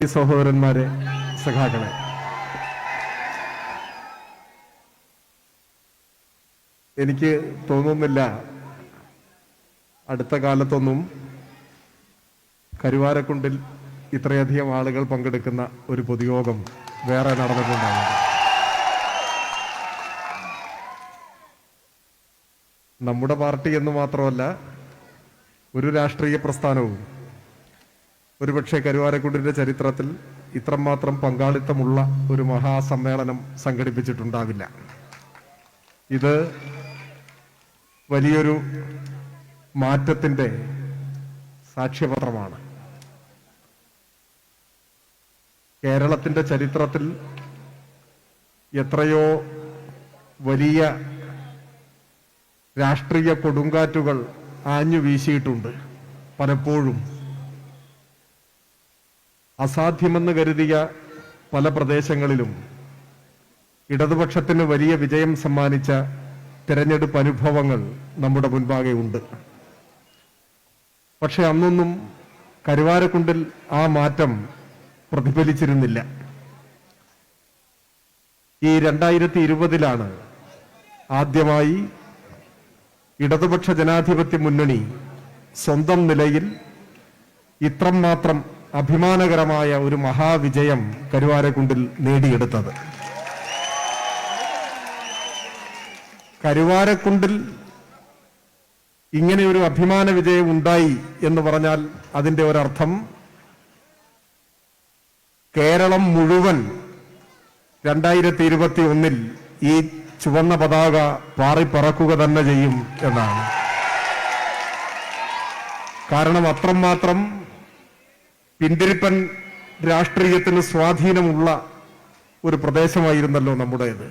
സഹോദരന്മാരെ സഖാക്കളെ. എനിക്ക് തോന്നുന്നില്ല അടുത്ത കാലത്തൊന്നും കരുവാരക്കുണ്ടിൽ ഇത്രയധികം ആളുകൾ പങ്കെടുക്കുന്ന ഒരു പൊതുയോഗം വേറെ നടന്നിട്ടുണ്ടാകും നമ്മുടെ പാർട്ടി എന്ന് മാത്രമല്ല ഒരു രാഷ്ട്രീയ പ്രസ്ഥാനവും ഒരുപക്ഷെ കരുവാരക്കുടിന്റെ ചരിത്രത്തിൽ ഇത്രമാത്രം പങ്കാളിത്തമുള്ള ഒരു മഹാസമ്മേളനം സംഘടിപ്പിച്ചിട്ടുണ്ടാവില്ല. ഇത് വലിയൊരു മാറ്റത്തിന്റെ സാക്ഷ്യപത്രമാണ്. കേരളത്തിന്റെ ചരിത്രത്തിൽ എത്രയോ വലിയ രാഷ്ട്രീയ കൊടുങ്കാറ്റുകൾ ആഞ്ഞു വീശിയിട്ടുണ്ട് പലപ്പോഴും. അസാധ്യമെന്ന് കരുതിയ പല പ്രദേശങ്ങളിലും ഇടതുപക്ഷത്തിന് വലിയ വിജയം സമ്മാനിച്ച തിരഞ്ഞെടുപ്പ് അനുഭവങ്ങൾ നമ്മുടെ മുൻപാകെ ഉണ്ട്. പക്ഷെ അന്നൊന്നും കരുവാരക്കുണ്ടിൽ ആ മാറ്റം പ്രതിഫലിച്ചിരുന്നില്ല. ഈ രണ്ടായിരത്തി ഇരുപതിലാണ് ആദ്യമായി ഇടതുപക്ഷ ജനാധിപത്യ മുന്നണി സ്വന്തം നിലയിൽ ഇത്രം മാത്രം അഭിമാനകരമായ ഒരു മഹാവിജയം കരുവാരക്കുണ്ടിൽ നേടിയെടുത്തത്. കരുവാരക്കുണ്ടിൽ ഇങ്ങനെ ഒരു അഭിമാന വിജയം ഉണ്ടായി എന്ന് പറഞ്ഞാൽ അതിന്റെ ഒരർത്ഥം കേരളം മുഴുവൻ രണ്ടായിരത്തി ഇരുപത്തി ഒന്നിൽ ഈ ചുവന്ന പതാക പാറിപ്പറക്കുക തന്നെ ചെയ്യും എന്നാണ്. കാരണം അത്രമാത്രം പിന്തിരിപ്പൻ രാഷ്ട്രീയത്തിന് സ്വാധീനമുള്ള ഒരു പ്രദേശമായിരുന്നല്ലോ നമ്മുടേത്.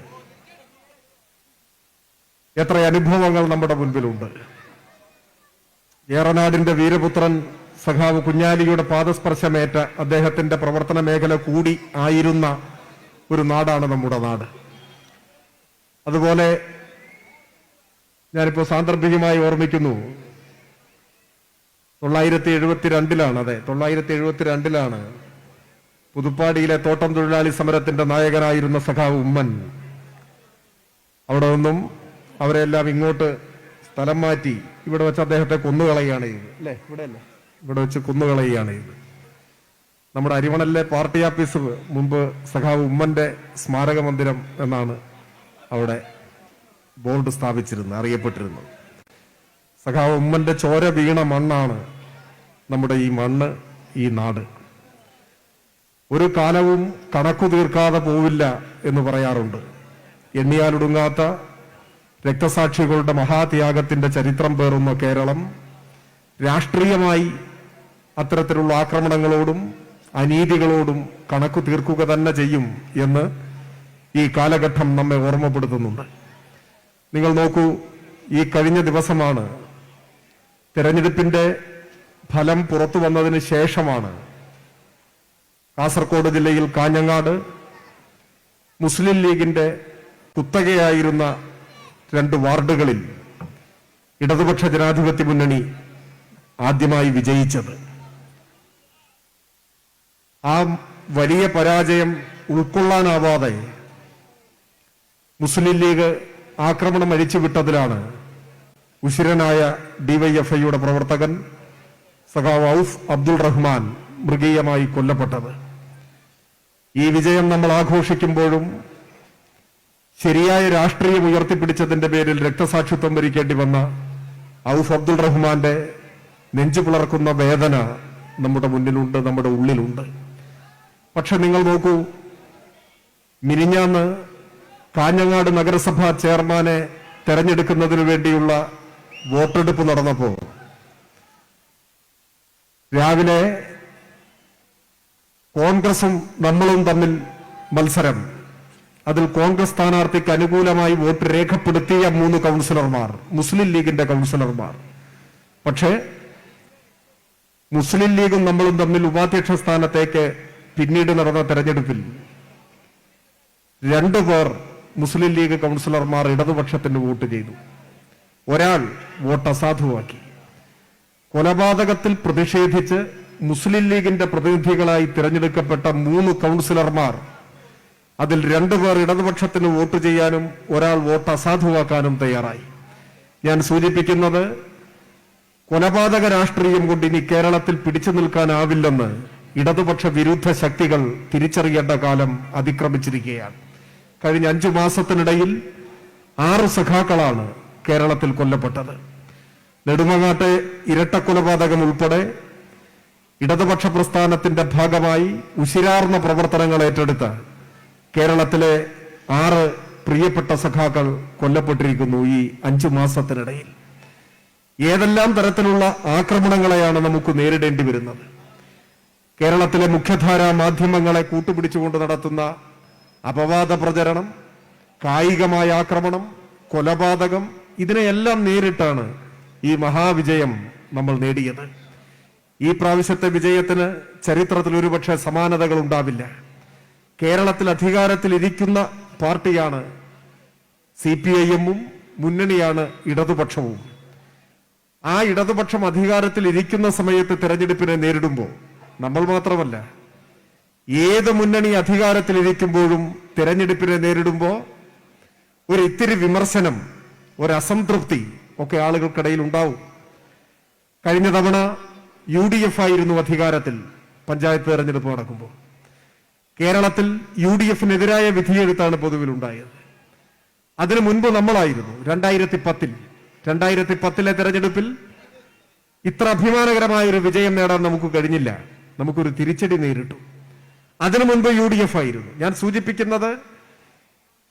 എത്ര അനുഭവങ്ങൾ നമ്മുടെ മുൻപിലുണ്ട്. ഏറനാടിന്റെ വീരപുത്രൻ സഖാവ് കുഞ്ഞാലിയുടെ പാദസ്പർശമേറ്റ അദ്ദേഹത്തിന്റെ പ്രവർത്തന മേഖല കൂടി ആയിരുന്ന ഒരു നാടാണ് നമ്മുടെ നാട്. അതുപോലെ ഞാനിപ്പോ സാന്ദർഭികമായി ഓർമ്മിക്കുന്നു തൊള്ളായിരത്തി എഴുപത്തിരണ്ടിലാണ് അതെ തൊള്ളായിരത്തി എഴുപത്തിരണ്ടിലാണ് പുതുപ്പാടിയിലെ തോട്ടം തൊഴിലാളി സമരത്തിന്റെ നായകനായിരുന്ന സഖാവ് ഉമ്മൻ. അവിടെ നിന്നും അവരെല്ലാം ഇങ്ങോട്ട് സ്ഥലം മാറ്റി ഇവിടെ വെച്ച് അദ്ദേഹത്തെ കൊന്നുകളയുകയാണ് ചെയ്തത്. അല്ലേ? ഇവിടെ അല്ലേ? ഇവിടെ വെച്ച് കൊന്നുകളയുകയാണ് ചെയ്തത്. നമ്മുടെ അരിമണലിലെ പാർട്ടി ഓഫീസ് മുമ്പ് സഖാവ് ഉമ്മന്റെ സ്മാരക മന്ദിരം എന്നാണ് അവിടെ ബോർഡ് സ്ഥാപിച്ചിരുന്നത് അറിയപ്പെട്ടിരുന്നത്. സഖാവ് ഉമ്മന്റെ ചോര വീണ മണ്ണാണ് നമ്മുടെ ഈ മണ്ണ് ഈ നാട്. ഒരു കാലവും കണക്കു തീർക്കാതെ പോവില്ല എന്ന് പറയാറുണ്ട്. എണ്ണിയാലൊടുങ്ങാത്ത രക്തസാക്ഷികളുടെ മഹാത്യാഗത്തിന്റെ ചരിത്രം പേറുന്ന കേരളം രാഷ്ട്രീയമായി അത്തരത്തിലുള്ള ആക്രമണങ്ങളോടും അനീതികളോടും കണക്കു തീർക്കുക തന്നെ ചെയ്യും എന്ന് ഈ കാലഘട്ടം നമ്മെ ഓർമ്മപ്പെടുത്തുന്നുണ്ട്. നിങ്ങൾ നോക്കൂ ഈ കഴിഞ്ഞ ദിവസമാണ് തെരഞ്ഞെടുപ്പിന്റെ ഫലം പുറത്തു വന്നതിന് ശേഷമാണ് കാസർഗോഡ് ജില്ലയിൽ കാഞ്ഞങ്ങാട് മുസ്ലിം ലീഗിന്റെ കുത്തകയായിരുന്ന രണ്ട് വാർഡുകളിൽ ഇടതുപക്ഷ ജനാധിപത്യ മുന്നണി ആദ്യമായി വിജയിച്ചത്. ആ വലിയ പരാജയം ഉൾക്കൊള്ളാനാവാതെ മുസ്ലിം ലീഗ് ആക്രമണം അഴിച്ചുവിട്ടതിലാണ് ഉശിരനായ ഡിവൈഎഫ്ഐയുടെ പ്രവർത്തകൻ സഖാവ് ഔഫ് അബ്ദുൾ റഹ്മാൻ മൃഗീയമായി കൊല്ലപ്പെട്ടത്. ഈ വിജയം നമ്മൾ ആഘോഷിക്കുമ്പോഴും ശരിയായ രാഷ്ട്രീയം ഉയർത്തിപ്പിടിച്ചതിന്റെ പേരിൽ രക്തസാക്ഷിത്വം വരിക്കേണ്ടി വന്ന ഔഫ് അബ്ദുൾ റഹ്മാന്റെ നെഞ്ചു പിളർക്കുന്ന വേദന നമ്മുടെ മുന്നിലുണ്ട് നമ്മുടെ ഉള്ളിലുണ്ട്. പക്ഷെ നിങ്ങൾ നോക്കൂ മിനിഞ്ഞാന്ന് കാഞ്ഞങ്ങാട് നഗരസഭാ ചെയർമാനെ തെരഞ്ഞെടുക്കുന്നതിനു വേണ്ടിയുള്ള വോട്ടെടുപ്പ് നടന്നപ്പോ രാവിലെ കോൺഗ്രസും നമ്മളും തമ്മിൽ മത്സരം. അതിൽ കോൺഗ്രസ് സ്ഥാനാർത്ഥിക്ക് അനുകൂലമായി വോട്ട് രേഖപ്പെടുത്തിയ മൂന്ന് കൗൺസിലർമാർ മുസ്ലിം ലീഗിന്റെ കൗൺസിലർമാർ. പക്ഷേ മുസ്ലിം ലീഗും നമ്മളും തമ്മിൽ ഉപാധ്യക്ഷ സ്ഥാനത്തേക്ക് പിന്നീട് നടന്ന തെരഞ്ഞെടുപ്പിൽ രണ്ടു പേർ മുസ്ലിം ലീഗ് കൗൺസിലർമാർ ഇടതുപക്ഷത്തിന് വോട്ട് ചെയ്തു. ഒരാൾ വോട്ട് അസാധുവാക്കി കൊലപാതകത്തിൽ പ്രതിഷേധിച്ച് മുസ്ലിം ലീഗിന്റെ പ്രതിനിധികളായി തിരഞ്ഞെടുക്കപ്പെട്ട മൂന്ന് കൗൺസിലർമാർ അതിൽ രണ്ടുപേർ ഇടതുപക്ഷത്തിന് വോട്ട് ചെയ്യാനും ഒരാൾ വോട്ട് അസാധുവാക്കാനും തയ്യാറായി. ഞാൻ സൂചിപ്പിക്കുന്നത് കൊലപാതക രാഷ്ട്രീയം കൊണ്ട് ഇനി കേരളത്തിൽ പിടിച്ചു നിൽക്കാനാവില്ലെന്ന് ഇടതുപക്ഷ വിരുദ്ധ ശക്തികൾ തിരിച്ചറിയേണ്ട കാലം അതിക്രമിച്ചിരിക്കുകയാണ്. കഴിഞ്ഞ അഞ്ചു മാസത്തിനിടയിൽ ആറ് സഖാക്കളാണ് കേരളത്തിൽ കൊല്ലപ്പെട്ടത്. നെടുമങ്ങാട്ടെ ഇരട്ടക്കൊലപാതകം ഉൾപ്പെടെ ഇടതുപക്ഷ പ്രസ്ഥാനത്തിന്റെ ഭാഗമായി ഉശിരാർന്ന പ്രവർത്തനങ്ങൾ ഏറ്റെടുത്ത് കേരളത്തിലെ ആറ് പ്രിയപ്പെട്ട സഖാക്കൾ കൊല്ലപ്പെട്ടിരിക്കുന്നു ഈ അഞ്ചു മാസത്തിനിടയിൽ. ഏതെല്ലാം തരത്തിലുള്ള ആക്രമണങ്ങളെയാണ് നമുക്ക് നേരിടേണ്ടി വരുന്നത്? കേരളത്തിലെ മുഖ്യധാരാ മാധ്യമങ്ങളെ കൂട്ടുപിടിച്ചുകൊണ്ട് നടത്തുന്ന അപവാദ പ്രചരണം കായികമായ ആക്രമണം കൊലപാതകം ഇതിനെയെല്ലാം നേരിട്ടാണ് ഈ മഹാവിജയം നമ്മൾ നേടിയത്. ഈ പ്രാവശ്യത്തെ വിജയത്തിന് ചരിത്രത്തിൽ ഒരുപക്ഷെ സമാനതകൾ ഉണ്ടാവില്ല. കേരളത്തിൽ അധികാരത്തിൽ ഇരിക്കുന്ന പാർട്ടിയാണ് സി പി ഐ എമ്മും മുന്നണിയാണ് ഇടതുപക്ഷവും. ആ ഇടതുപക്ഷം അധികാരത്തിൽ ഇരിക്കുന്ന സമയത്ത് തെരഞ്ഞെടുപ്പിനെ നേരിടുമ്പോൾ നമ്മൾ മാത്രമല്ല ഏത് മുന്നണി അധികാരത്തിൽ ഇരിക്കുമ്പോഴും തെരഞ്ഞെടുപ്പിനെ നേരിടുമ്പോൾ ഒരു ഇത്തിരി വിമർശനം ഒരു അസംതൃപ്തി ഒക്കെ ആളുകൾക്കിടയിൽ ഉണ്ടാവും. കഴിഞ്ഞ തവണ യു ഡി എഫ് ആയിരുന്നു അധികാരത്തിൽ പഞ്ചായത്ത് തെരഞ്ഞെടുപ്പ് നടക്കുമ്പോൾ. കേരളത്തിൽ യു ഡി എഫിനെതിരായ വിധിയെഴുത്താണ് പൊതുവിലുണ്ടായത്. അതിനു മുൻപ് നമ്മളായിരുന്നു രണ്ടായിരത്തി പത്തിൽ രണ്ടായിരത്തി പത്തിലെ തെരഞ്ഞെടുപ്പിൽ ഇത്ര അഭിമാനകരമായ ഒരു വിജയം നേടാൻ നമുക്ക് കഴിഞ്ഞില്ല. നമുക്കൊരു തിരിച്ചടി നേരിട്ടു. അതിനു മുൻപ് യു ഡി എഫ് ആയിരുന്നു. ഞാൻ സൂചിപ്പിക്കുന്നത്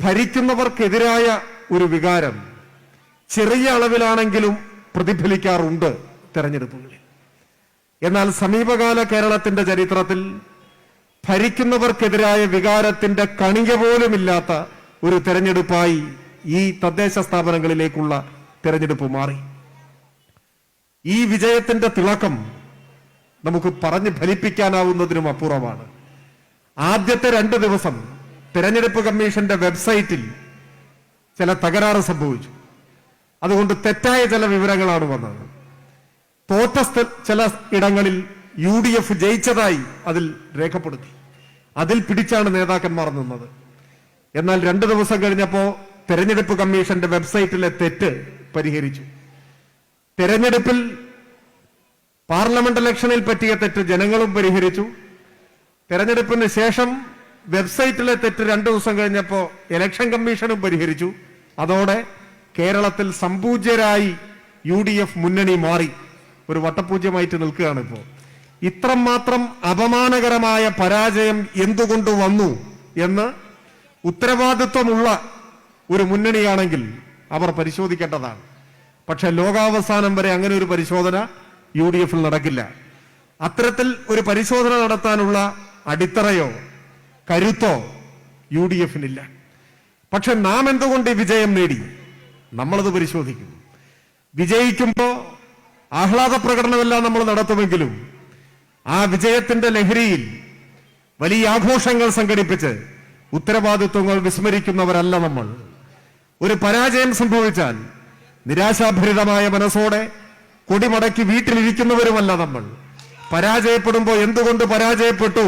ഭരിക്കുന്നവർക്കെതിരായ ഒരു വികാരം ചെറിയ അളവിലാണെങ്കിലും പ്രതിഫലിക്കാറുണ്ട് തെരഞ്ഞെടുപ്പുകളിൽ. എന്നാൽ സമീപകാല കേരളത്തിന്റെ ചരിത്രത്തിൽ ഭരിക്കുന്നവർക്കെതിരായ വികാരത്തിന്റെ കണിക പോലുമില്ലാത്ത ഒരു തെരഞ്ഞെടുപ്പായി ഈ തദ്ദേശ സ്ഥാപനങ്ങളിലേക്കുള്ള തെരഞ്ഞെടുപ്പ് മാറി. ഈ വിജയത്തിന്റെ തിളക്കം നമുക്ക് പറഞ്ഞ് ഫലിപ്പിക്കാനാവുന്നതിനും അപ്പുറമാണ്. ആദ്യത്തെ രണ്ട് ദിവസം തെരഞ്ഞെടുപ്പ് കമ്മീഷന്റെ വെബ്സൈറ്റിൽ ചില തകരാറ് സംഭവിച്ചു. അതുകൊണ്ട് തെറ്റായ ചില വിവരങ്ങളാണ് വന്നത്. തോറ്റ ചില ഇടങ്ങളിൽ യു ഡി എഫ് ജയിച്ചതായി അതിൽ രേഖപ്പെടുത്തി. അതിൽ പിടിച്ചാണ് നേതാക്കന്മാർ നിന്നത്. എന്നാൽ രണ്ടു ദിവസം കഴിഞ്ഞപ്പോ തെരഞ്ഞെടുപ്പ് കമ്മീഷന്റെ വെബ്സൈറ്റിലെ തെറ്റ് പരിഹരിച്ചു. തെരഞ്ഞെടുപ്പിൽ പാർലമെന്റ് ഇലക്ഷനിൽ പറ്റിയ തെറ്റ് ജനങ്ങളും പരിഹരിച്ചു. തെരഞ്ഞെടുപ്പിന് ശേഷം വെബ്സൈറ്റിലെ തെറ്റ് രണ്ടു ദിവസം കഴിഞ്ഞപ്പോ ഇലക്ഷൻ കമ്മീഷനും പരിഹരിച്ചു. അതോടെ കേരളത്തിൽ സമ്പൂജ്യരായി യു ഡി എഫ് മുന്നണി മാറി. ഒരു വട്ടപൂജ്യമായിട്ട് നിൽക്കുകയാണ് ഇപ്പോൾ ഇത്രമാത്രം അപമാനകരമായ പരാജയം എന്തുകൊണ്ട് വന്നു എന്ന് ഉത്തരവാദിത്വമുള്ള ഒരു മുന്നണിയാണെങ്കിൽ അവർ പരിശോധിക്കേണ്ടതാണ്. പക്ഷെ ലോകാവസാനം വരെ അങ്ങനെ ഒരു പരിശോധന യു ഡി എഫിൽ നടക്കില്ല. അത്തരത്തിൽ ഒരു പരിശോധന നടത്താനുള്ള അടിത്തറയോ കരുത്തോ യു ഡി എഫിനില്ല പക്ഷെ നാം എന്തുകൊണ്ട് ഈ വിജയം നേടി? നമ്മളത് പരിശോധിക്കും വിജയിക്കുമ്പോൾ ആഹ്ലാദ പ്രകടനമെല്ലാം നമ്മൾ നടത്തുമെങ്കിലും ആ വിജയത്തിന്റെ ലഹരിയിൽ വലിയ ആഘോഷങ്ങൾ സംഘടിപ്പിച്ച് ഉത്തരവാദിത്വങ്ങൾ വിസ്മരിക്കുന്നവരല്ല നമ്മൾ. ഒരു പരാജയം സംഭവിച്ചാൽ നിരാശാഭരിതമായ മനസ്സോടെ കൊടിമടക്കി വീട്ടിലിരിക്കുന്നവരുമല്ല നമ്മൾ. പരാജയപ്പെടുമ്പോൾ എന്തുകൊണ്ട് പരാജയപ്പെട്ടു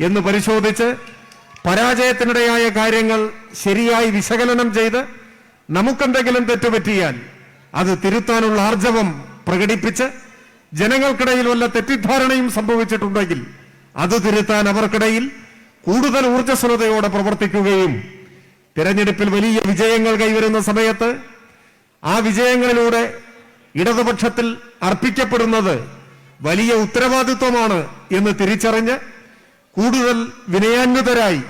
എന്ന് പരിശോധിച്ച് പരാജയത്തിനിടയായ കാര്യങ്ങൾ ശരിയായി വിശകലനം ചെയ്ത് നമുക്കെന്തെങ്കിലും തെറ്റുപറ്റിയാൽ അത് തിരുത്താനുള്ള ആർജവം പ്രകടിപ്പിച്ച് ജനങ്ങൾക്കിടയിൽ വല്ല തെറ്റിദ്ധാരണയും സംഭവിച്ചിട്ടുണ്ടെങ്കിൽ അത് തിരുത്താൻ അവർക്കിടയിൽ കൂടുതൽ ഊർജസ്വലതയോടെ പ്രവർത്തിക്കുകയും തിരഞ്ഞെടുപ്പിൽ വലിയ വിജയങ്ങൾ കൈവരുന്ന സമയത്ത് ആ വിജയങ്ങളിലൂടെ ഇടതുപക്ഷത്തിൽ അർപ്പിക്കപ്പെടുന്നത് വലിയ ഉത്തരവാദിത്വമാണ് എന്ന് തിരിച്ചറിഞ്ഞ് കൂടുതൽ വിനയാന്വിതരായി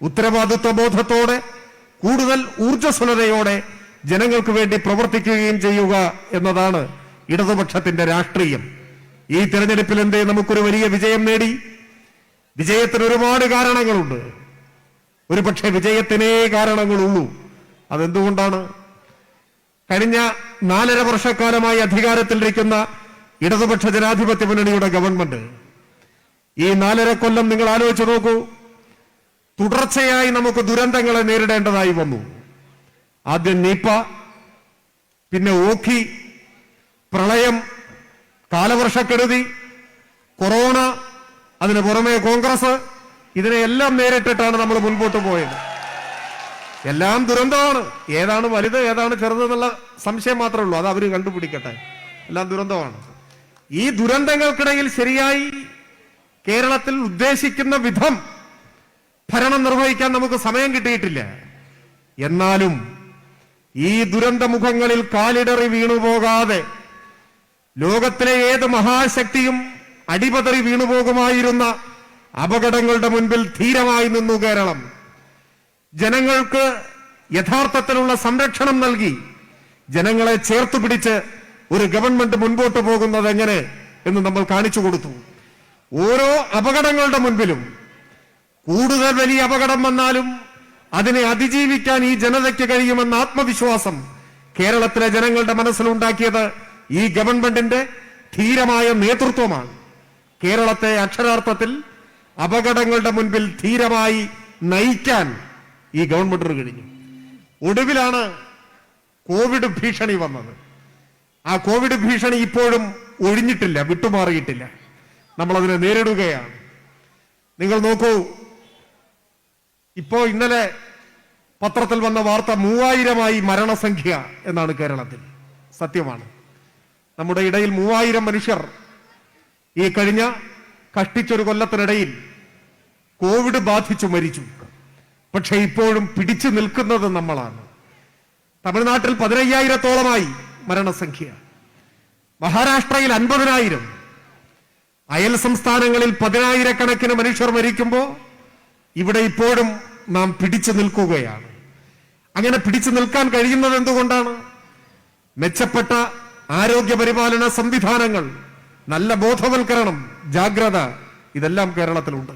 ഉത്തരവാദിത്വ ബോധത്തോടെ കൂടുതൽ ഊർജസ്വലതയോടെ ജനങ്ങൾക്ക് വേണ്ടി പ്രവർത്തിക്കുകയും ചെയ്യുക എന്നതാണ് ഇടതുപക്ഷത്തിന്റെ രാഷ്ട്രീയം. ഈ തെരഞ്ഞെടുപ്പിൽ എന്തേ നമുക്കൊരു വലിയ വിജയം നേടി. വിജയത്തിന് ഒരുപാട് കാരണങ്ങളുണ്ട്. ഒരു പക്ഷേ വിജയത്തിനേ കാരണങ്ങളുള്ളൂ. അതെന്തുകൊണ്ടാണ്? കഴിഞ്ഞ നാലര വർഷക്കാലമായി അധികാരത്തിലിരിക്കുന്ന ഇടതുപക്ഷ ജനാധിപത്യ മുന്നണിയുടെ ഗവൺമെന്റ്. ഈ നാലര കൊല്ലം നിങ്ങൾ ആലോചിച്ച് നോക്കൂ. തുടർച്ചയായി നമുക്ക് ദുരന്തങ്ങളെ നേരിടേണ്ടതായി വന്നു. ആദ്യം നീപ്പ പിന്നെ ഓഖി പ്രളയം കാലവർഷക്കെടുതി കൊറോണ അതിന് പുറമെ കോൺഗ്രസ് ഇതിനെയെല്ലാം നേരിട്ടിട്ടാണ് നമ്മൾ മുൻപോട്ട് പോയത്. എല്ലാം ദുരന്തമാണ്. ഏതാണ് വലുത് ഏതാണ് ചെറുത് എന്നുള്ള സംശയം മാത്രമേ ഉള്ളൂ. അത് അവർ കണ്ടുപിടിക്കട്ടെ. എല്ലാം ദുരന്തമാണ്. ഈ ദുരന്തങ്ങൾക്കിടയിൽ ശരിയായി കേരളത്തിൽ ഉദ്ദേശിക്കുന്ന വിധം ഭരണം നിർവഹിക്കാൻ നമുക്ക് സമയം കിട്ടിയിട്ടില്ല. എന്നാലും ഈ ദുരന്തമുഖങ്ങളിൽ കാലിടറി വീണുപോകാതെ ലോകത്തിലെ ഏത് മഹാശക്തിയും അടിപതറി വീണുപോകുമായിരുന്ന അപകടങ്ങളുടെ മുൻപിൽ ധീരമായി നിന്നു കേരളം. ജനങ്ങൾക്ക് യഥാർത്ഥത്തിലുള്ള സംരക്ഷണം നൽകി ജനങ്ങളെ ചേർത്ത് പിടിച്ച് ഒരു ഗവൺമെന്റ് മുൻപോട്ട് പോകുന്നത് എങ്ങനെ എന്ന് നമ്മൾ കാണിച്ചു കൊടുത്തു. ഓരോ അപകടങ്ങളുടെ മുൻപിലും കൂടുതൽ വലിയ അപകടം വന്നാലും അതിനെ അതിജീവിക്കാൻ ഈ ജനതയ്ക്ക് കഴിയുമെന്ന ആത്മവിശ്വാസം കേരളത്തിലെ ജനങ്ങളുടെ മനസ്സിലുണ്ടാക്കിയത് ഈ ഗവൺമെന്റിന്റെ ധീരമായ നേതൃത്വമാണ്. കേരളത്തെ അക്ഷരാർത്ഥത്തിൽ അപകടങ്ങളുടെ മുൻപിൽ ധീരമായി നയിക്കാൻ ഈ ഗവൺമെന്റിന് കഴിഞ്ഞു. ഒടുവിലാണ് കോവിഡ് ഭീഷണി വന്നത്. ആ കോവിഡ് ഭീഷണി ഇപ്പോഴും ഒഴിഞ്ഞിട്ടില്ല വിട്ടുമാറിയിട്ടില്ല. നമ്മൾ അതിനെ നേരിടുകയാണ്. നിങ്ങൾ നോക്കൂ ഇപ്പോ ഇന്നലെ പത്രത്തിൽ വന്ന വാർത്ത മൂവായിരമായി മരണസംഖ്യ എന്നാണ് കേരളത്തിൽ. സത്യമാണ്. നമ്മുടെ ഇടയിൽ മൂവായിരം മനുഷ്യർ ഈ കഴിഞ്ഞ കഷ്ടിച്ചൊരു കൊല്ലത്തിനിടയിൽ കോവിഡ് ബാധിച്ചു മരിച്ചു. പക്ഷെ ഇപ്പോഴും പിടിച്ചു നിൽക്കുന്നത് നമ്മളാണ്. തമിഴ്നാട്ടിൽ പതിനയ്യായിരത്തോളമായി മരണസംഖ്യ. മഹാരാഷ്ട്രയിൽ അൻപതിനായിരം. അയൽ സംസ്ഥാനങ്ങളിൽ പതിനായിരക്കണക്കിന് മനുഷ്യർ മരിക്കുമ്പോൾ ഇവിടെ ഇപ്പോഴും നാം പിടിച്ചു നിൽക്കുകയാണ്. അങ്ങനെ പിടിച്ചു നിൽക്കാൻ കഴിയുന്നത് എന്തുകൊണ്ടാണ്? മെച്ചപ്പെട്ട ആരോഗ്യ പരിപാലന സംവിധാനങ്ങൾ നല്ല ബോധവൽക്കരണം ജാഗ്രത ഇതെല്ലാം കേരളത്തിലുണ്ട്.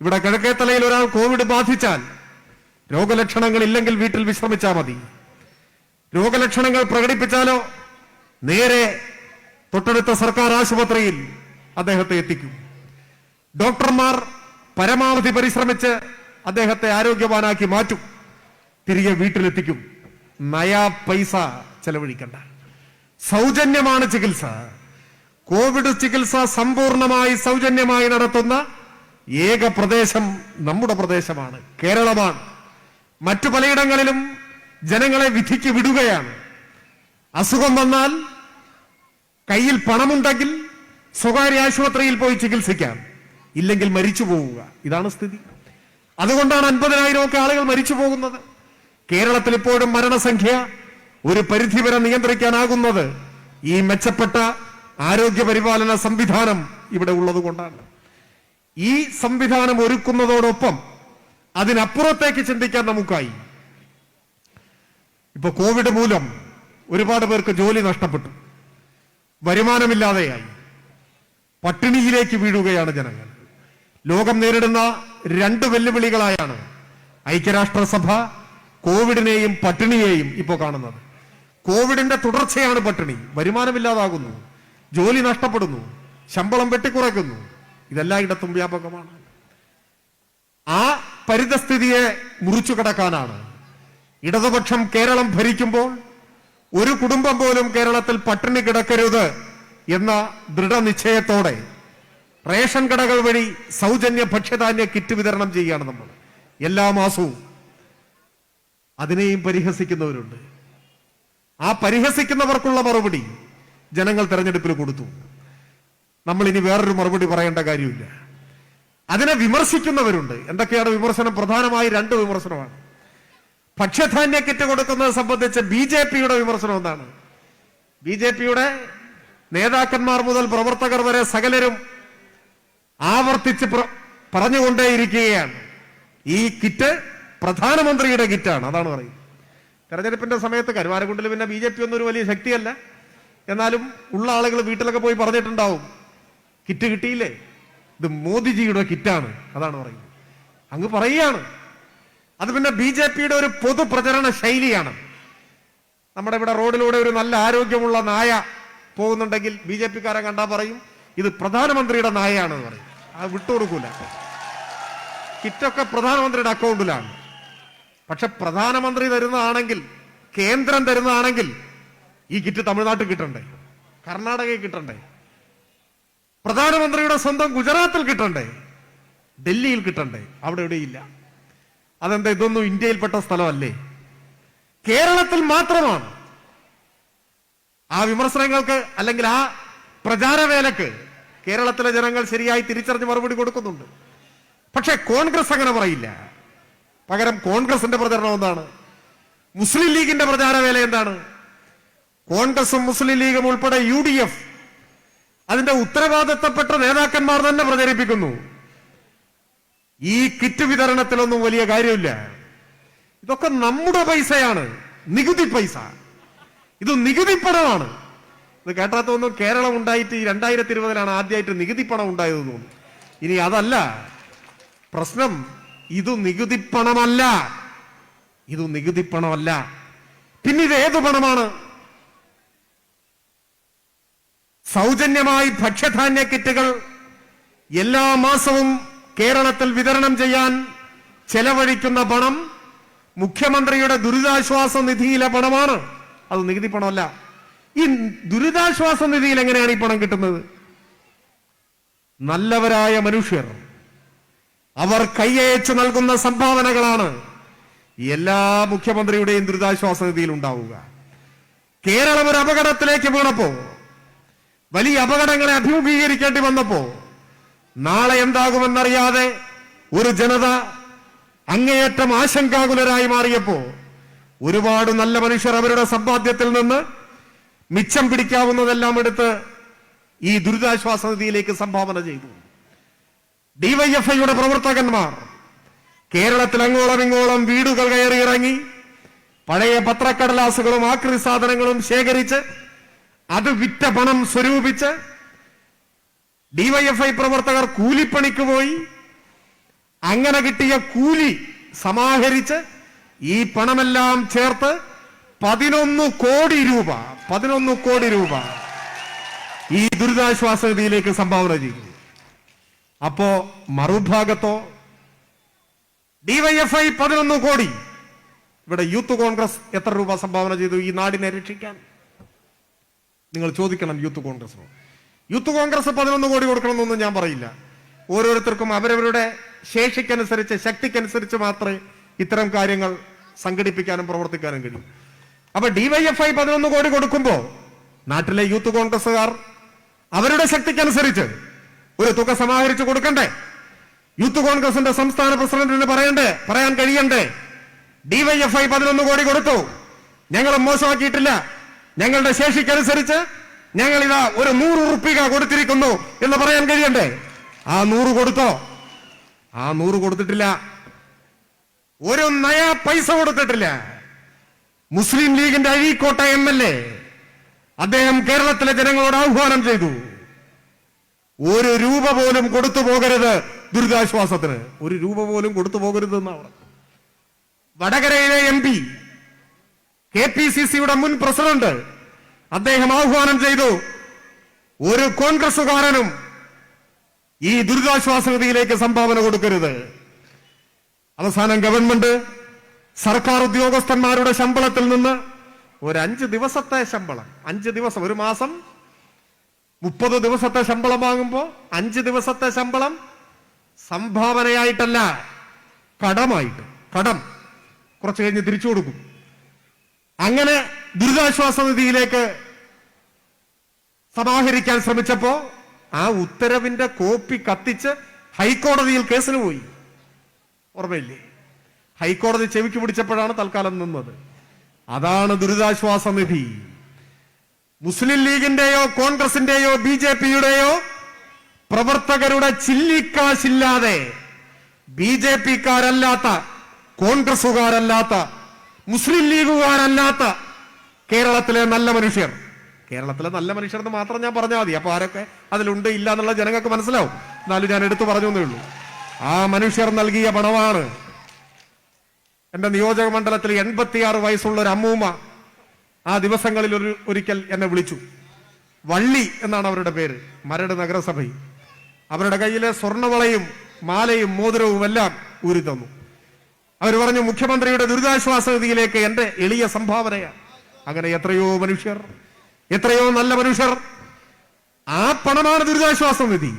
ഇവിടെ കിഴക്കേത്തലയിൽ ഒരാൾ കോവിഡ് ബാധിച്ചാൽ രോഗലക്ഷണങ്ങൾ ഇല്ലെങ്കിൽ വീട്ടിൽ വിശ്രമിച്ചാൽ മതി. രോഗലക്ഷണങ്ങൾ പ്രകടിപ്പിച്ചാലോ? നേരെ തൊട്ടടുത്ത സർക്കാർ ആശുപത്രിയിൽ അദ്ദേഹത്തെ എത്തിക്കും. ഡോക്ടർമാർ പരമാവധി പരിശ്രമിച്ച് അദ്ദേഹത്തെ ആരോഗ്യവാനാക്കി മാറ്റും. തിരികെ വീട്ടിലെത്തിക്കും. നയാ പൈസ ചെലവഴിക്കണ്ട. സൗജന്യമാണ് ചികിത്സ. കോവിഡ് ചികിത്സ സമ്പൂർണമായി സൗജന്യമായി നടത്തുന്ന ഏക പ്രദേശം നമ്മുടെ പ്രദേശമാണ്. കേരളമാണ്. മറ്റു പലയിടങ്ങളിലും ജനങ്ങളെ വിധിക്ക് വിടുകയാണ്. അസുഖം വന്നാൽ കയ്യിൽ പണമുണ്ടെങ്കിൽ സ്വകാര്യ ആശുപത്രിയിൽ പോയി ചികിത്സിക്കാം. ഇല്ലെങ്കിൽ മരിച്ചു പോവുക. ഇതാണ് സ്ഥിതി. അതുകൊണ്ടാണ് അൻപതിനായിരം ഒക്കെ ആളുകൾ മരിച്ചു പോകുന്നത്. കേരളത്തിൽ ഇപ്പോഴും മരണസംഖ്യ ഒരു പരിധി വരെ നിയന്ത്രിക്കാനാകുന്നത് ഈ മെച്ചപ്പെട്ട ആരോഗ്യ പരിപാലന സംവിധാനം ഇവിടെ ഉള്ളത് കൊണ്ടാണ്. ഈ സംവിധാനം ഒരുക്കുന്നതോടൊപ്പം അതിനപ്പുറത്തേക്ക് ചിന്തിക്കാൻ നമുക്കായി. ഇപ്പൊ കോവിഡ് മൂലം ഒരുപാട് പേർക്ക് ജോലി നഷ്ടപ്പെട്ടു. വരുമാനമില്ലാതെയായി. പട്ടിണിയിലേക്ക് വീഴുകയാണ് ജനങ്ങൾ. ലോകം നേരിടുന്ന രണ്ട് വെല്ലുവിളികളായാണ് ഐക്യരാഷ്ട്രസഭ കോവിഡിനെയും പട്ടിണിയെയും ഇപ്പോൾ കാണുന്നത്. കോവിഡിന്റെ തുടർച്ചയാണ് പട്ടിണി. വരുമാനമില്ലാതാകുന്നു. ജോലി നഷ്ടപ്പെടുന്നു. ശമ്പളം വെട്ടിക്കുറയ്ക്കുന്നു. ഇതെല്ലായിടത്തും വ്യാപകമാണ്. ആ പരിതസ്ഥിതിയെ മുറിച്ചു കടക്കാനാണ്. ഇടതുപക്ഷം കേരളം ഭരിക്കുമ്പോൾ ഒരു കുടുംബം പോലും കേരളത്തിൽ പട്ടിണി കിടക്കരുത് എന്ന ദൃഢനിശ്ചയത്തോടെ റേഷൻ കടകൾ വഴി സൗജന്യ ഭക്ഷ്യധാന്യ കിറ്റ് വിതരണം ചെയ്യുകയാണ് നമ്മൾ. എല്ലാ മാസവും അതിനെയും പരിഹസിക്കുന്നവരുണ്ട്. ആ പരിഹസിക്കുന്നവർക്കുള്ള മറുപടി ജനങ്ങൾ തെരഞ്ഞെടുപ്പിൽ കൊടുത്തു. നമ്മൾ ഇനി വേറൊരു മറുപടി പറയേണ്ട കാര്യമില്ല. അതിനെ വിമർശിക്കുന്നവരുണ്ട്. എന്തൊക്കെയാണ് വിമർശനം? പ്രധാനമായി രണ്ട് വിമർശനമാണ്. ഭക്ഷ്യധാന്യ കിറ്റ് കൊടുക്കുന്നത് സംബന്ധിച്ച് ബി ജെ പിയുടെ വിമർശനം എന്താണ്? ബി ജെ പിയുടെ നേതാക്കന്മാർ മുതൽ പ്രവർത്തകർ വരെ സകലരും ആവർത്തിച്ച് പറഞ്ഞുകൊണ്ടേയിരിക്കുകയാണ്. ഈ കിറ്റ് പ്രധാനമന്ത്രിയുടെ കിറ്റാണ് അതാണ് പറയുന്നത്. തെരഞ്ഞെടുപ്പിന്റെ സമയത്ത് കരുവാരക്കുണ്ടിൽ പിന്നെ ബി ജെ പി ഒന്നും ഒരു വലിയ ശക്തിയല്ല. എന്നാലും ഉള്ള ആളുകൾ വീട്ടിലൊക്കെ പോയി പറഞ്ഞിട്ടുണ്ടാവും കിറ്റ് കിട്ടിയില്ലേ? ഇത് മോദിജിയുടെ കിറ്റാണ് അതാണ് പറയുന്നത്. അങ്ങ് പറയുകയാണ്. അത് പിന്നെ ബി ജെ പിയുടെ ഒരു പൊതുപ്രചരണ ശൈലിയാണ്. നമ്മുടെ ഇവിടെ റോഡിലൂടെ ഒരു നല്ല ആരോഗ്യമുള്ള നായ പോകുന്നുണ്ടെങ്കിൽ ബി ജെ പിക്കാരെ കണ്ടാൽ പറയും ഇത് പ്രധാനമന്ത്രിയുടെ നായയാണെന്ന് പറയും. അത് വിട്ടുകൊടുക്കൂല. കിറ്റൊക്കെ പ്രധാനമന്ത്രിയുടെ അക്കൗണ്ടിലാണ്. പക്ഷെ പ്രധാനമന്ത്രി തരുന്നതാണെങ്കിൽ കേന്ദ്രം തരുന്നതാണെങ്കിൽ ഈ കിറ്റ് തമിഴ്നാട്ടിൽ കിട്ടണ്ടേ? കർണാടകയിൽ കിട്ടണ്ടേ? പ്രധാനമന്ത്രിയുടെ സ്വന്തം ഗുജറാത്തിൽ കിട്ടണ്ടേ? ഡൽഹിയിൽ കിട്ടണ്ടേ? അവിടെ എവിടെയില്ല അതെന്താ ഇതൊന്നും ഇന്ത്യയിൽപ്പെട്ട സ്ഥലമല്ലേ? കേരളത്തിൽ മാത്രമാണ്. ആ വിമർശനങ്ങൾക്ക് അല്ലെങ്കിൽ ആ പ്രചാരവേലക്ക് കേരളത്തിലെ ജനങ്ങൾ ശരിയായി തിരിച്ചറിഞ്ഞ് മറുപടി കൊടുക്കുന്നുണ്ട്. പക്ഷേ കോൺഗ്രസ് അങ്ങനെ പറയില്ല. പകരം കോൺഗ്രസിന്റെ പ്രചരണം എന്താണ്? മുസ്ലിം ലീഗിന്റെ പ്രചാരവേല എന്താണ്? കോൺഗ്രസും മുസ്ലിം ലീഗും ഉൾപ്പെടെ യു ഡി എഫ് അതിന്റെ ഉത്തരവാദിത്തപ്പെട്ട നേതാക്കന്മാർ തന്നെ പ്രചരിപ്പിക്കുന്നു. ഈ കിറ്റ് വിതരണത്തിലൊന്നും വലിയ കാര്യമില്ല. ഇതൊക്കെ നമ്മുടെ പൈസയാണ്. നികുതി പൈസ. ഇത് നികുതി പണമാണ് ഇത് കേട്ടാ തോന്നുന്നു കേരളം ഉണ്ടായിട്ട് ഈ രണ്ടായിരത്തി ഇരുപതിലാണ് ആദ്യമായിട്ട് നികുതി പണം ഉണ്ടായത് തോന്നുന്നു. ഇനി അതല്ല. പ്രശ്നം ഇത് നികുതി പണമല്ല. ഇത് നികുതി പണമല്ല. പിന്നെ ഇത് ഏത് പണമാണ്? സൗജന്യമായി ഭക്ഷ്യധാന്യ കിറ്റുകൾ എല്ലാ മാസവും കേരളത്തിൽ വിതരണം ചെയ്യാൻ ചെലവഴിക്കുന്ന പണം മുഖ്യമന്ത്രിയുടെ ദുരിതാശ്വാസ നിധിയിലെ പണമാണ്. അത് നികുതി പണമല്ല. ഈ ദുരിതാശ്വാസ നിധിയിൽ എങ്ങനെയാണ് ഈ പണം കിട്ടുന്നത്? നല്ലവരായ മനുഷ്യർ അവർ കൈയയച്ചു നൽകുന്ന സംഭാവനകളാണ് എല്ലാ മുഖ്യമന്ത്രിയുടെയും ദുരിതാശ്വാസ നിധിയിൽ ഉണ്ടാവുക. കേരളം ഒരു അപകടത്തിലേക്ക് വീണപ്പോ വലിയ അപകടങ്ങളെ അഭിമുഖീകരിക്കേണ്ടി വന്നപ്പോ നാളെ എന്താകുമെന്നറിയാതെ ഒരു ജനത അങ്ങേയറ്റം ആശങ്കാകുലരായി മാറിയപ്പോ ഒരുപാട് നല്ല മനുഷ്യർ അവരുടെ സമ്പാദ്യത്തിൽ നിന്ന് മിച്ചം പിടിക്കാവുന്നതെല്ലാം എടുത്ത് ഈ ദുരിതാശ്വാസ നിധിയിലേക്ക് സംഭാവന ചെയ്തു. ഡിവൈഎഫ്ഐയുടെ പ്രവർത്തകന്മാർ കേരളത്തിൽ അങ്ങോളം ഇങ്ങോളം വീടുകൾ കയറി ഇറങ്ങി പഴയ പത്രക്കടലാസുകളും ആക്രി സാധനങ്ങളും ശേഖരിച്ച് അത് വിറ്റ പണം സ്വരൂപിച്ച് ഡിവൈഎഫ്ഐ പ്രവർത്തകർ കൂലിപ്പണിക്ക് പോയി. അങ്ങനെ കിട്ടിയ കൂലി സമാഹരിച്ച് ഈ പണമെല്ലാം ചേർത്ത് പതിനൊന്ന് കോടി രൂപ പതിനൊന്ന് കോടി രൂപ ഈ ദുരിതാശ്വാസ നിധിയിലേക്ക് സംഭാവന ചെയ്തു. അപ്പോ മറുഭാഗത്തോ ഡിവൈഎഫ്ഐ പതിനൊന്ന് കോടി. ഇവിടെ യൂത്ത് കോൺഗ്രസ് എത്ര രൂപ സംഭാവന ചെയ്തു ഈ നാടിനെ രക്ഷിക്കാൻ? നിങ്ങൾ ചോദിക്കണം യൂത്ത് കോൺഗ്രസിനോട്. യൂത്ത് കോൺഗ്രസ് പതിനൊന്ന് കോടി കൊടുക്കണമെന്നൊന്നും ഞാൻ പറയില്ല. ഓരോരുത്തർക്കും അവരവരുടെ ശേഷിക്കനുസരിച്ച് ശക്തിക്കനുസരിച്ച് മാത്രമേ ഇത്തരം കാര്യങ്ങൾ സംഘടിപ്പിക്കാനും പ്രവർത്തിക്കാനും കഴിയും. അപ്പൊ ഡിവൈഎഫ്ഐ പതിനൊന്ന് കോടി കൊടുക്കുമ്പോ നാട്ടിലെ യൂത്ത് കോൺഗ്രസുകാർ അവരുടെ ശക്തിക്കനുസരിച്ച് ഒരു തുക സമാഹരിച്ചു കൊടുക്കണ്ടേ? യൂത്ത് കോൺഗ്രസിന്റെ സംസ്ഥാന പ്രസിഡന്റിന് പറയണ്ടേ? പറയാൻ കഴിയണ്ടേ? ഡിവൈഎഫ്ഐ പതിനൊന്ന് കോടി കൊടുത്തു. ഞങ്ങൾ മോശമാക്കിയിട്ടില്ല. ഞങ്ങളുടെ ശേഷിക്കനുസരിച്ച് ഞങ്ങൾ ഇതാ ഒരു നൂറ് ഉറുപ്പിക കൊടുത്തിരിക്കുന്നു എന്ന് പറയാൻ കഴിയണ്ടേ? ആ നൂറ് കൊടുത്തോ? ആ നൂറ് കൊടുത്തിട്ടില്ല. ഒരു നയ പൈസ കൊടുത്തിട്ടില്ല. മുസ്ലിം ലീഗിന്റെ അഴീക്കോട്ട എം എൽ എ അദ്ദേഹം കേരളത്തിലെ ജനങ്ങളോട് ആഹ്വാനം ചെയ്തു. ഒരു രൂപ പോലും കൊടുത്തു പോകരുത് ദുരിതാശ്വാസത്തിന്. ഒരു രൂപ പോലും കൊടുത്തു പോകരുത് എന്നാണ് വടകരയിലെ M P K P C സിയുടെ മുൻ പ്രസിഡന്റ് അദ്ദേഹം ആഹ്വാനം ചെയ്തു. ഒരു കോൺഗ്രസുകാരനും ഈ ദുരിതാശ്വാസ നിധിയിലേക്ക് സംഭാവന കൊടുക്കരുത്. അവസാനം ഗവൺമെന്റ് സർക്കാർ ഉദ്യോഗസ്ഥന്മാരുടെ ശമ്പളത്തിൽ നിന്ന് ഒരു അഞ്ച് ദിവസത്തെ ശമ്പളം അഞ്ച് ദിവസം ഒരു മാസം മുപ്പത് ദിവസത്തെ ശമ്പളം വാങ്ങുമ്പോ അഞ്ച് ദിവസത്തെ ശമ്പളം സംഭാവനയായിട്ടല്ല കടമായിട്ട് കടം. കുറച്ച് കഴിഞ്ഞ് തിരിച്ചു കൊടുക്കും. അങ്ങനെ ദുരിതാശ്വാസ നിധിയിലേക്ക് സമാഹരിക്കാൻ ശ്രമിച്ചപ്പോ ആ ഉത്തരവിന്റെ കോപ്പി കത്തിച്ച് ഹൈക്കോടതിയിൽ കേസിന് പോയി. ഓർമ്മയില്ലേ? ഹൈക്കോടതി ചെവിക്ക് പിടിച്ചപ്പോഴാണ് തൽക്കാലം നിന്നത്. അതാണ് ദുരിതാശ്വാസ നിധി. മുസ്ലിം ലീഗിന്റെയോ കോൺഗ്രസിന്റെയോ ബി ജെ പിയുടെയോ പ്രവർത്തകരുടെ ചില്ലിക്കാശില്ലാതെ ബി ജെ പിക്കാരല്ലാത്ത കോൺഗ്രസുകാരല്ലാത്ത മുസ്ലിം ലീഗുകാരല്ലാത്ത കേരളത്തിലെ നല്ല മനുഷ്യർ. കേരളത്തിലെ നല്ല മനുഷ്യർ എന്ന് മാത്രം ഞാൻ പറഞ്ഞാൽ മതി. അപ്പൊ ആരൊക്കെ അതിലുണ്ട് ഇല്ല എന്നുള്ള ജനങ്ങൾക്ക് മനസ്സിലാവും. എന്നാലും ഞാൻ എടുത്തു പറഞ്ഞു എന്നേ ഉള്ളൂ. ആ മനുഷ്യർ നൽകിയ പണമാണ് എന്റെ നിയോജക മണ്ഡലത്തിൽ എൺപത്തിയാറ് വയസ്സുള്ള ഒരു അമ്മൂമ്മ ആ ദിവസങ്ങളിൽ ഒരു ഒരിക്കൽ എന്നെ വിളിച്ചു. വള്ളി എന്നാണ് അവരുടെ പേര് മരട് നഗരസഭയിൽ. അവരുടെ കയ്യിലെ സ്വർണവളയും മാലയും മോതിരവും എല്ലാം ഊരി തന്നു. അവർ പറഞ്ഞു മുഖ്യമന്ത്രിയുടെ ദുരിതാശ്വാസ നിധിയിലേക്ക് എന്റെ എളിയ സംഭാവനയാണ് അങ്ങനെ എത്രയോ മനുഷ്യർ എത്രയോ നല്ല മനുഷ്യർ ആ പണമാണ് ദുരിതാശ്വാസ നിധി.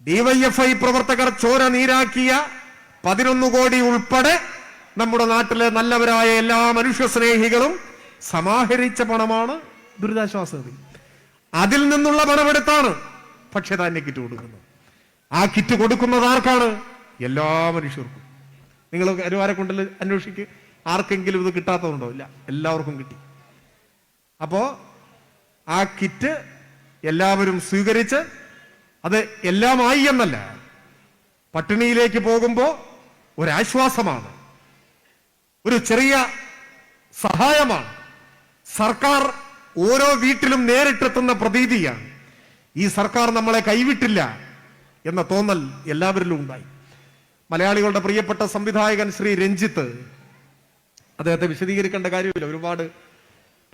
ഡിവൈഎഫ്ഐ പ്രവർത്തകർ ചോര നീരാക്കിയ പതിനൊന്ന് കോടി ഉൾപ്പെടെ നമ്മുടെ നാട്ടിലെ നല്ലവരായ എല്ലാ മനുഷ്യ സ്നേഹികളും സമാഹരിച്ച പണമാണ് ദുരിതാശ്വാസ നിധി അതിൽ നിന്നുള്ള പണമെടുത്താണ് ഭക്ഷ്യധാന്യ കിറ്റ് കൊടുക്കുന്നത്. ആ കിറ്റ് കൊടുക്കുന്നത് ആർക്കാണ്? എല്ലാ മനുഷ്യർക്കും. നിങ്ങൾ കരുവാരെ കൊണ്ടിൽ അന്വേഷിക്ക്. ആർക്കെങ്കിലും ഇത് കിട്ടാത്തതുണ്ടോ? ഇല്ല. എല്ലാവർക്കും കിട്ടി. അപ്പോ ആ കിറ്റ് എല്ലാവരും സ്വീകരിച്ച് അത് എല്ലാമായി എന്നല്ല. പട്ടിണിയിലേക്ക് പോകുമ്പോൾ ഒരാശ്വാസമാണ്. ഒരു ചെറിയ സഹായമാണ്. സർക്കാർ ഓരോ വീട്ടിലും നേരിട്ടെത്തുന്ന പ്രതീതിയാണ്. ഈ സർക്കാർ നമ്മളെ കൈവിട്ടില്ല എന്ന തോന്നൽ എല്ലാവരിലും ഉണ്ടായി. മലയാളികളുടെ പ്രിയപ്പെട്ട സംവിധായകൻ ശ്രീ രഞ്ജിത്ത് അദ്ദേഹത്തെ വിശദീകരിക്കേണ്ട കാര്യമില്ല. ഒരുപാട്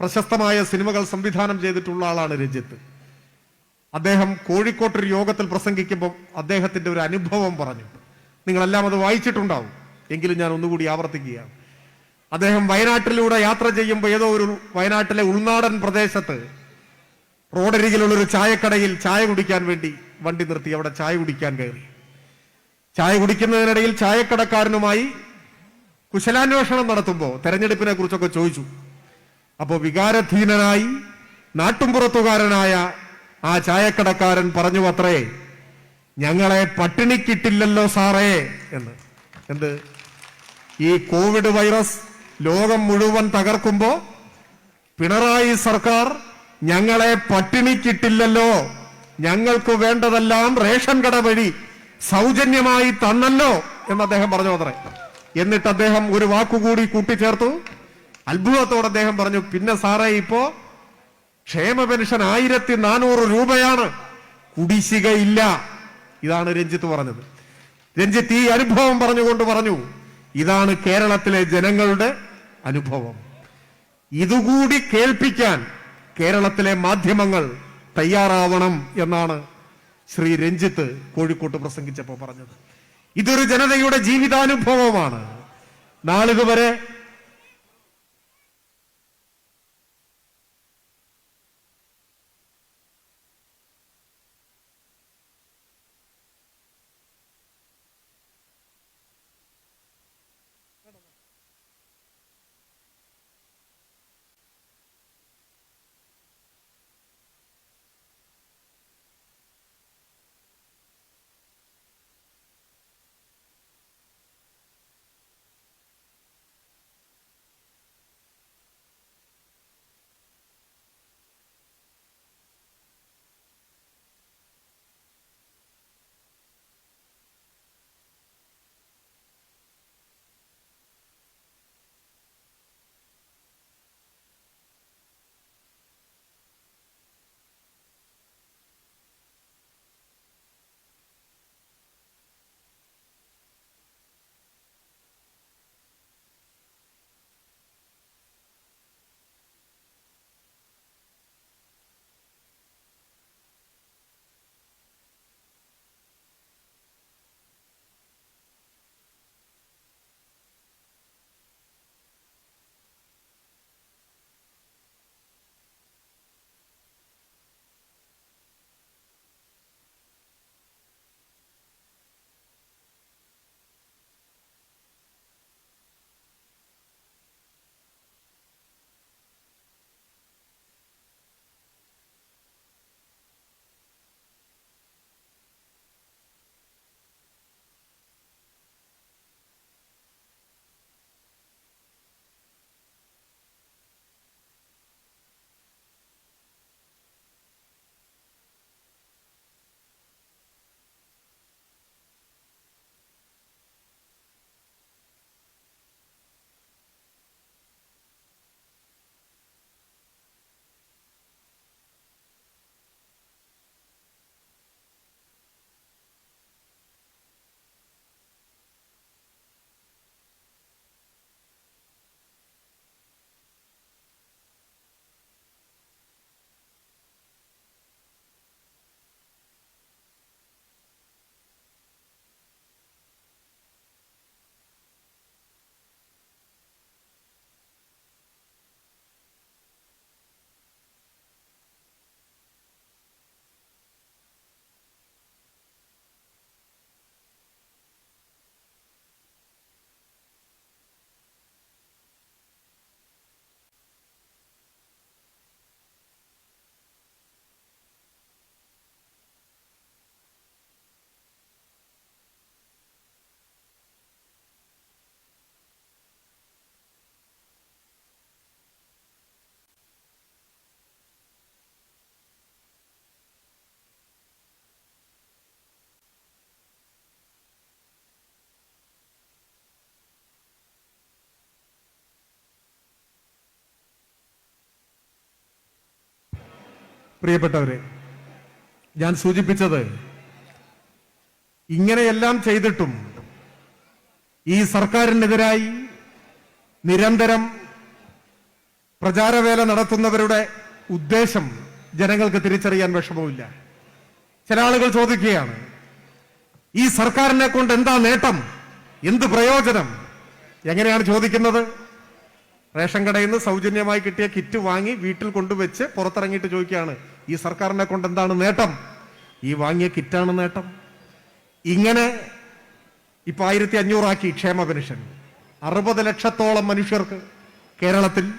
പ്രശസ്തമായ സിനിമകൾ സംവിധാനം ചെയ്തിട്ടുള്ള ആളാണ് രഞ്ജിത്ത്. അദ്ദേഹം കോഴിക്കോട്ടൊരു യോഗത്തിൽ പ്രസംഗിക്കുമ്പോൾ അദ്ദേഹത്തിന്റെ ഒരു അനുഭവം പറഞ്ഞു. നിങ്ങളെല്ലാം അത് വായിച്ചിട്ടുണ്ടാവും. എങ്കിലും ഞാൻ ഒന്നുകൂടി ആവർത്തിക്കുകയാണ്. അദ്ദേഹം വയനാട്ടിലൂടെ യാത്ര ചെയ്യുമ്പോൾ ഏതോ ഒരു വയനാട്ടിലെ ഉൾനാടൻ പ്രദേശത്ത് റോഡരികിലുള്ള ഒരു ചായക്കടയിൽ ചായ കുടിക്കാൻ വേണ്ടി വണ്ടി നിർത്തി അവിടെ ചായ കുടിക്കാൻ കയറി. ചായ കുടിക്കുന്നതിനിടയിൽ ചായക്കടക്കാരനുമായി കുശലാന്വേഷണം നടത്തുമ്പോൾ തെരഞ്ഞെടുപ്പിനെ കുറിച്ചൊക്കെ ചോദിച്ചു. അപ്പോൾ വികാരധീനനായി നാട്ടുംപുറത്തുകാരനായ ആ ചായക്കടക്കാരൻ പറഞ്ഞു അത്രേ ഞങ്ങളെ പട്ടിണിക്കിട്ടില്ലല്ലോ സാറേ എന്ന്. എന്ത്? ഈ കോവിഡ് വൈറസ് ലോകം മുഴുവൻ തകർക്കുമ്പോ പിണറായി സർക്കാർ ഞങ്ങളെ പട്ടിണിക്കിട്ടില്ലല്ലോ. ഞങ്ങൾക്ക് വേണ്ടതെല്ലാം റേഷൻ കട വഴി സൗജന്യമായി തന്നല്ലോ എന്ന് അദ്ദേഹം പറഞ്ഞു അത്രേ. എന്നിട്ട് അദ്ദേഹം ഒരു വാക്കുകൂടി കൂട്ടിച്ചേർത്തു. അത്ഭുതത്തോടെ അദ്ദേഹം പറഞ്ഞു പിന്നെ സാറേ ഇപ്പോ ക്ഷേമ പെൻഷൻ ആയിരത്തി നാനൂറ് രൂപയാണ്. കുടിശ്ശികയില്ല. ഇതാണ് രഞ്ജിത്ത് പറഞ്ഞത്. രഞ്ജിത്ത് ഈ അനുഭവം പറഞ്ഞുകൊണ്ട് പറഞ്ഞു ഇതാണ് കേരളത്തിലെ ജനങ്ങളുടെ അനുഭവം. ഇതുകൂടി കേൾപ്പിക്കാൻ കേരളത്തിലെ മാധ്യമങ്ങൾ തയ്യാറാവണം എന്നാണ് ശ്രീ രഞ്ജിത്ത് കോഴിക്കോട്ട് പ്രസംഗിച്ചപ്പോൾ പറഞ്ഞത്. ഇതൊരു ജനതയുടെ ജീവിതാനുഭവമാണ്. നാളിതുവരെ പ്രിയപ്പെട്ടവരെ ഞാൻ സൂചിപ്പിച്ചത് ഇങ്ങനെയെല്ലാം ചെയ്തിട്ടും ഈ സർക്കാരിനെതിരായി നിരന്തരം പ്രചാരവേല നടത്തുന്നവരുടെ ഉദ്ദേശം ജനങ്ങൾക്ക് തിരിച്ചറിയാൻ വിഷമവുമില്ല. ചില ആളുകൾ ചോദിക്കുകയാണ് ഈ സർക്കാരിനെ കൊണ്ട് എന്താ നേട്ടം? എന്ത് പ്രയോജനം? എങ്ങനെയാണ് ചോദിക്കുന്നത്? റേഷൻ കടയിൽ നിന്ന് സൗജന്യമായി കിട്ടിയ കിറ്റ് വാങ്ങി വീട്ടിൽ കൊണ്ടുവച്ച് പുറത്തിറങ്ങിയിട്ട് ചോദിക്കുകയാണ് ഈ സർക്കാരിനെ കൊണ്ട് എന്താണ് നേട്ടം? ഈ വാങ്ങിയ കിറ്റാണ് നേട്ടം. ഇങ്ങനെ ഇപ്പൊ ആയിരത്തി അഞ്ഞൂറാക്കി ക്ഷേമ പെൻഷൻ. അറുപത് ലക്ഷത്തോളം മനുഷ്യർക്ക് കേരളത്തിൽ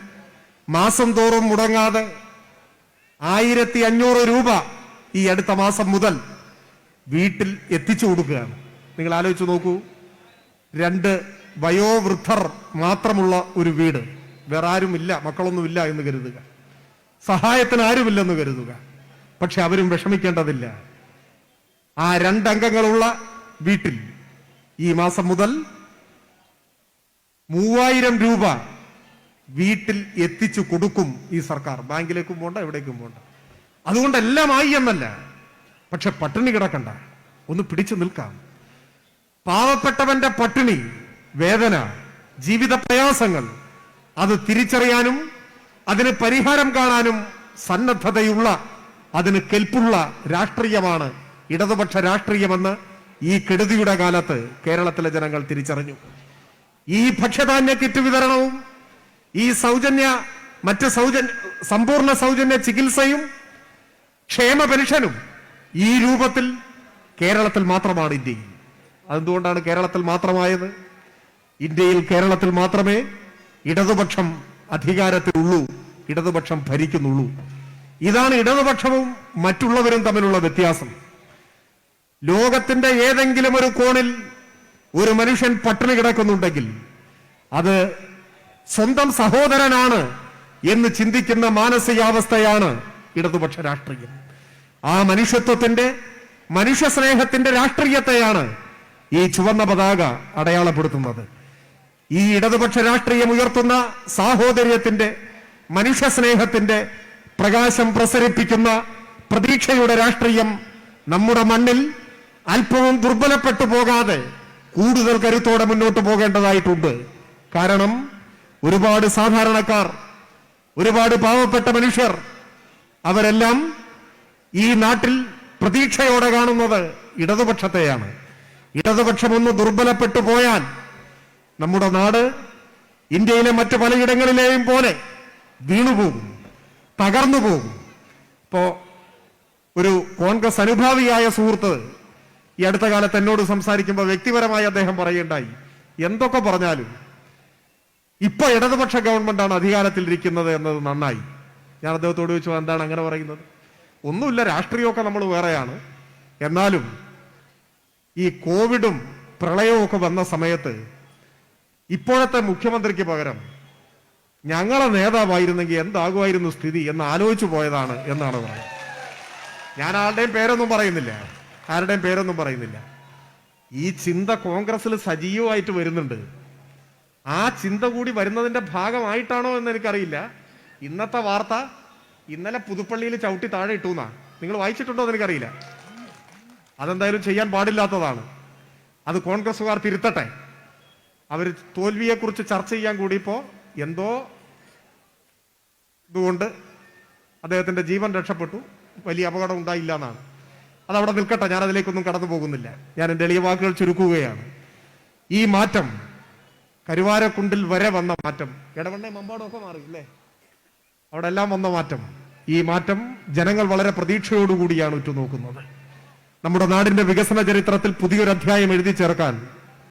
മാസം തോറും മുടങ്ങാതെ ആയിരത്തി അഞ്ഞൂറ് രൂപ ഈ അടുത്ത മാസം മുതൽ വീട്ടിൽ എത്തിച്ചു കൊടുക്കുകയാണ്. നിങ്ങൾ ആലോചിച്ച് നോക്കൂ. രണ്ട് വയോവൃദ്ധർ മാത്രമുള്ള ഒരു വീട്. വേറെ ആരുമില്ല മക്കളൊന്നുമില്ല എന്ന് കരുതുക. സഹായത്തിന് ആരുമില്ലെന്ന് കരുതുക. പക്ഷെ അവരും വിഷമിക്കേണ്ടതില്ല. ആ രണ്ടംഗങ്ങളുള്ള വീട്ടിൽ ഈ മാസം മുതൽ മൂവായിരം രൂപ വീട്ടിൽ എത്തിച്ചു കൊടുക്കും ഈ സർക്കാർ. ബാങ്കിലേക്കും പോണ്ട എവിടേക്കും പോണ്ട. അതുകൊണ്ട് എല്ലാം ആയി എന്നല്ല. പക്ഷെ പട്ടിണി കിടക്കണ്ട. ഒന്ന് പിടിച്ചു നിൽക്കാം. പാവപ്പെട്ടവന്റെ പട്ടിണി വേദന ജീവിത പ്രയാസങ്ങൾ അത് തിരിച്ചറിയാനും അതിന് പരിഹാരം കാണാനും സന്നദ്ധതയുള്ള അതിന് കെൽപ്പുള്ള രാഷ്ട്രീയമാണ് ഇടതുപക്ഷ രാഷ്ട്രീയമെന്ന് ഈ കെടുതിയുടെ കാലത്ത് കേരളത്തിലെ ജനങ്ങൾ തിരിച്ചറിഞ്ഞു. ഈ ഭക്ഷ്യധാന്യ കിറ്റ് വിതരണവും ഈ സൗജന്യ മറ്റ് സൗജന്യ സമ്പൂർണ സൗജന്യ ചികിത്സയും ക്ഷേമ പെൻഷനും ഈ രൂപത്തിൽ കേരളത്തിൽ മാത്രമാണ് ഇന്ത്യയിൽ. അതെന്തുകൊണ്ടാണ് കേരളത്തിൽ മാത്രമായത്? ഇന്ത്യയിൽ കേരളത്തിൽ മാത്രമേ ഇടതുപക്ഷം അധികാരത്തിലുള്ളൂ ഇടതുപക്ഷം ഭരിക്കുന്നുള്ളൂ. ഇതാണ് ഇടതുപക്ഷവും മറ്റുള്ളവരും തമ്മിലുള്ള വ്യത്യാസം. ലോകത്തിന്റെ ഏതെങ്കിലും ഒരു കോണിൽ ഒരു മനുഷ്യൻ പട്ടിണി കിടക്കുന്നുണ്ടെങ്കിൽ അത് സ്വന്തം സഹോദരനാണ് എന്ന് ചിന്തിക്കുന്ന മാനസികാവസ്ഥയാണ് ഇടതുപക്ഷ രാഷ്ട്രീയം. ആ മനുഷ്യത്വത്തിന്റെ മനുഷ്യ സ്നേഹത്തിന്റെ രാഷ്ട്രീയത്തെയാണ് ഈ ചുവന്ന പതാക അടയാളപ്പെടുത്തുന്നത്. ഈ ഇടതുപക്ഷ രാഷ്ട്രീയം ഉയർത്തുന്ന സാഹോദര്യത്തിന്റെ മനുഷ്യ സ്നേഹത്തിന്റെ പ്രകാശം പ്രസരിപ്പിക്കുന്ന പ്രതീക്ഷയുടെ രാഷ്ട്രീയം നമ്മുടെ മണ്ണിൽ അല്പവും ദുർബലപ്പെട്ടു പോകാതെ കൂടുതൽ കരുത്തോടെ മുന്നോട്ട് പോകേണ്ടതായിട്ടുണ്ട്. കാരണം ഒരുപാട് സാധാരണക്കാർ ഒരുപാട് പാവപ്പെട്ട മനുഷ്യർ അവരെല്ലാം ഈ നാട്ടിൽ പ്രതീക്ഷയോടെ കാണുന്നത് ഇടതുപക്ഷത്തെയാണ്. ഇടതുപക്ഷം ഒന്ന് ദുർബലപ്പെട്ടു പോയാൽ നമ്മുടെ നാട് ഇന്ത്യയിലെ മറ്റു പലയിടങ്ങളിലെയും പോലെ വീണുപോകും തകർന്നു പോകും. ഇപ്പോ ഒരു കോൺഗ്രസ് അനുഭാവിയായ സുഹൃത്ത് ഈ അടുത്ത കാലത്ത് എന്നോട് സംസാരിക്കുമ്പോൾ വ്യക്തിപരമായി അദ്ദേഹം പറയേണ്ടായി എന്തൊക്കെ പറഞ്ഞാലും ഇപ്പൊ ഇടതുപക്ഷ ഗവൺമെന്റാണ് അധികാരത്തിലിരിക്കുന്നത് എന്നത് നന്നായി. ഞാൻ അദ്ദേഹത്തോട് ചോദിച്ചു എന്താണ് അങ്ങനെ പറയുന്നത്? ഒന്നുമില്ല രാഷ്ട്രീയമൊക്കെ നമ്മൾ വേറെയാണ്. എന്നാലും ഈ കോവിഡും പ്രളയവും ഒക്കെ വന്ന സമയത്ത് ഇപ്പോഴത്തെ മുഖ്യമന്ത്രിക്ക് പകരം ഞങ്ങളെ നേതാവായിരുന്നെങ്കിൽ എന്താകുമായിരുന്നു സ്ഥിതി എന്ന് ആലോചിച്ചു പോയതാണ് എന്നാണ് പറയുന്നത് ഞാൻ ആരുടെയും പേരൊന്നും പറയുന്നില്ല. ആരുടെയും പേരൊന്നും പറയുന്നില്ല. ഈ ചിന്ത കോൺഗ്രസിൽ സജീവമായിട്ട് വരുന്നുണ്ട്. ആ ചിന്ത കൂടി വരുന്നതിന്റെ ഭാഗമായിട്ടാണോ എന്ന് എനിക്കറിയില്ല. ഇന്നത്തെ വാർത്ത ഇന്നലെ പുതുപ്പള്ളിയിൽ ചവിട്ടി താഴെ ഇട്ടു എന്നാ നിങ്ങൾ വായിച്ചിട്ടുണ്ടോ എന്ന് എനിക്കറിയില്ല. അതെന്തായാലും ചെയ്യാൻ പാടില്ലാത്തതാണ്. അത് കോൺഗ്രസ്സുകാർ തിരുത്തട്ടെ. അവർ തോൽവിയെക്കുറിച്ച് ചർച്ച ചെയ്യാൻ കൂടിയപ്പോൾ എന്തോ ഇതുകൊണ്ട് അദ്ദേഹത്തിന്റെ ജീവൻ രക്ഷപ്പെട്ടു. വലിയ അപകടം ഉണ്ടായില്ല എന്നാണ്. അതവിടെ നിൽക്കട്ടെ ഞാൻ അതിലേക്കൊന്നും കടന്നു പോകുന്നില്ല. ഞാൻ എന്റെ എളിയ വാക്കുകൾ ചുരുക്കുകയാണ്. ഈ മാറ്റം കരുവാരക്കുണ്ടിൽ വരെ വന്ന മാറ്റം ഇടവണ്ണ മമ്പാടൊക്കെ ഒക്കെ മാറി അല്ലേ? അവിടെ എല്ലാം വന്ന മാറ്റം. ഈ മാറ്റം ജനങ്ങൾ വളരെ പ്രതീക്ഷയോടുകൂടിയാണ് ഉറ്റുനോക്കുന്നത്. നമ്മുടെ നാടിന്റെ വികസന ചരിത്രത്തിൽ പുതിയൊരു അധ്യായം എഴുതി ചേർക്കാൻ